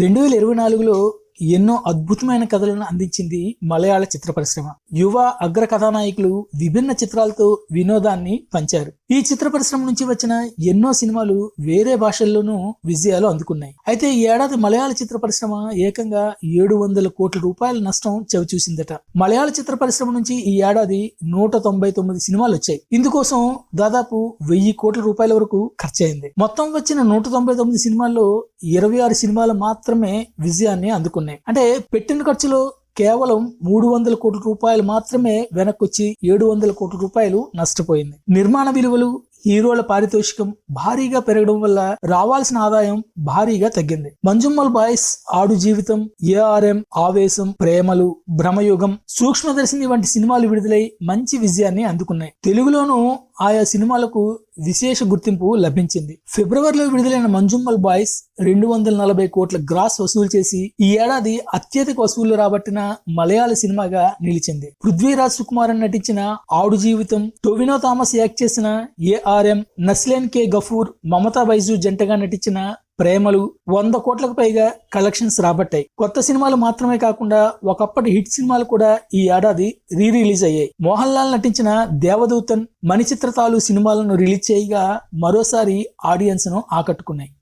రెండు వేల ఇరవై నాలుగులో ఎన్నో అద్భుతమైన కథలను అందించింది మలయాళ చిత్ర పరిశ్రమ. యువ అగ్ర కథానాయకులు విభిన్న చిత్రాలతో వినోదాన్ని పంచారు. ఈ చిత్ర పరిశ్రమ నుంచి వచ్చిన ఎన్నో సినిమాలు వేరే భాషల్లోనూ విజయాలు అందుకున్నాయి. అయితే ఈ ఏడాది మలయాళ చిత్ర పరిశ్రమ ఏకంగా ఏడు వందల కోట్ల రూపాయల నష్టం చవిచూసిందట. మలయాళ చిత్ర పరిశ్రమ నుంచి ఈ ఏడాది నూట తొంభై తొమ్మిది సినిమాలు వచ్చాయి. ఇందుకోసం దాదాపు వెయ్యి కోట్ల రూపాయల వరకు ఖర్చయింది. మొత్తం వచ్చిన నూట తొంభై తొమ్మిది సినిమాల్లో ఇరవై ఆరు సినిమాలు మాత్రమే విజయాన్ని అందుకున్నాయి. అంటే పెట్టిన ఖర్చులో కేవలం మూడు వందల కోట్ల రూపాయలు మాత్రమే వెనక్కొచ్చి ఏడు వందల కోట్ల రూపాయలు నష్టపోయింది. నిర్మాణ విలువలు హీరోల పారితోషికం భారీగా పెరగడం వల్ల రావాల్సిన ఆదాయం భారీగా తగ్గింది. మంజుమ్మల్ బాయ్స్ ఆడు జీవితం ఏఆర్ఎం ఆవేశం ప్రేమలు భ్రమయుగం సూక్ష్మదర్శిని వంటి సినిమాలు విడుదలై మంచి విజయాన్ని అందుకున్నాయి. తెలుగులోనూ ఆయా సినిమాలకు విశేష గుర్తింపు లభించింది. ఫిబ్రవరిలో విడుదలైన మంజుమ్మల్ బాయ్స్ రెండు వందల నలభై కోట్ల గ్రాస్ వసూలు చేసి ఈ ఏడాది అత్యధిక వసూళ్ళు రాబట్టిన మలయాళ సినిమాగా నిలిచింది. పృథ్వీరాజ్ సుకుమారన్ నటించిన ఆడు జీవితం టొవినో థామస్ యాక్ట్ చేసిన ఆర్ఎం నస్లేన్ కే గఫూర్ మమతా బైజు జంటగా నటించిన ప్రేమలు వంద కోట్లకు పైగా కలెక్షన్స్ రాబట్టాయి. కొత్త సినిమాలు మాత్రమే కాకుండా ఒకప్పటి హిట్ సినిమాలు కూడా ఈ ఏడాది రీ రిలీజ్ అయ్యాయి. మోహన్ లాల్ నటించిన దేవదూతన్ మణిచిత్రతాలు సినిమాలను రిలీజ్ చేయగా మరోసారి ఆడియన్స్ను ఆకట్టుకున్నాయి.